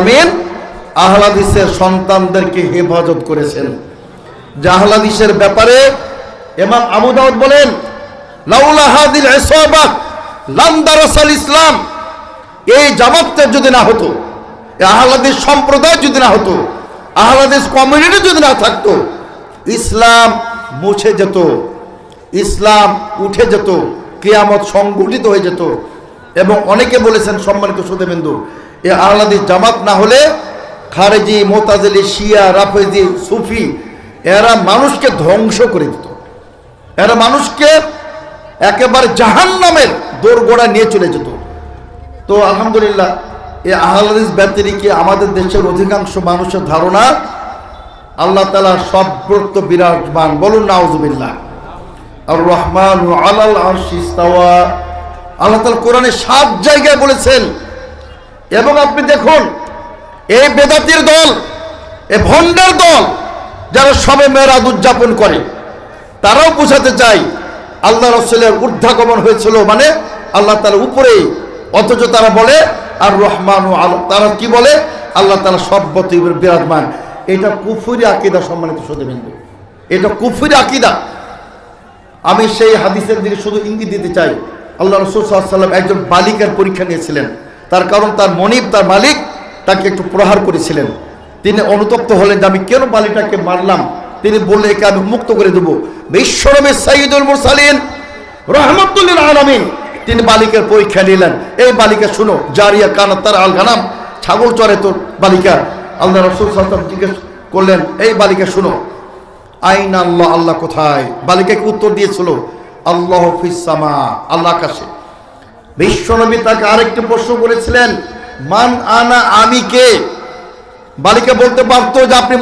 আমিন। আহলাদিসের সন্তানদেরকে হেফাজত করেছেন। যে আহলাদিসের ব্যাপারে এমাম আবু দাউদ বলেন, লাউলা হাদিল ইসাবা লাম দারাসাল ইসলাম। এই জামাতটা যদি না হতো আহলাদিস সম্প্রদায় যদি না হতো, আহলাদিস কমিউনিটি যদি না থাকতো, ইসলাম মুছে যেত, ইসলাম উঠে যেত, কিয়ামত সংগঠিত হয়ে যেত। এবং অনেকে বলেছেন সম্মানিত সুদেবেন্দু এ জামাত না হলে খারেজি, মোতাজলি, শিয়া, রাফেজি, সুফি, এরা মানুষকে ধ্বংস করে দিত। এরা মানুষকে একেবারে জাহান নামের দোরগোড়া নিয়ে চলে যেত। তো আলহামদুলিল্লাহ এই আহলাদিস ব্যতিরিকে আমাদের দেশের অধিকাংশ মানুষের ধারণা? আল্লাহ তালা সব্রত বিরাজমান। বলুন, নাউজুবিল্লাহ। আর রহমান আলাল আশিস্তাওয়া আল্লাহ তালা কোরআনে সাত জায়গায় বলেছেন এবং আপনি দেখুন, এই বেদাতির দল এ ভণ্ডের দল, যারা সবে মেয়েরাদ উদযাপন করে, তারাও বোঝাতে চাই, আল্লাহ রসুলের ঊর্ধ্বাগমন হয়েছিল মানে আল্লাহ তার উপরে অথচ তারা বলে, আর রহমান তারা কি বলে? আল্লাহ তালা সর্বত বিরাজমান। এটা কুফুরি আকিদা সম্মানিত সদীবিন্দু এটা কুফুরি আকিদা। আমি সেই হাদিসের দিকে শুধু ইঙ্গিত দিতে চাই। আল্লাহ রসুল সাল্লাম একজন বালিকার পরীক্ষা নিয়েছিলেন। তার কারণ তার মনিব, তার মালিক তাকে একটু প্রহার করেছিলেন। তিনি অনুতপ্ত হলেন যে আমি কেন বালিটাকে মারলাম? তিনি বললে একে আমি মুক্ত করে দেবো। বিশ্বরবে সাইদুল মুরসালিন রহমতুল্লিল আলমিন তিনি বালিকার পরীক্ষা নিলেন। এই বালিকা শুনো, জারিয়া কানা তার আল গানাম, ছাগল চরে তোর বালিকা। আল্লাহ রসুল সাল্লাম জিজ্ঞেস করলেন, এই বালিকা শুনো, আইন আল্লাহ আল্লাহ কোথায়? বালিকাকে উত্তর দিয়েছিল? আল্লাহ ফিসামা আল্লাহ আকাশে। বিশ্বনবী তাকে আরেকটি প্রশ্ন করেছিলেন মান আনা আমি কে? বালিকা বলতে পারতো যে আপনি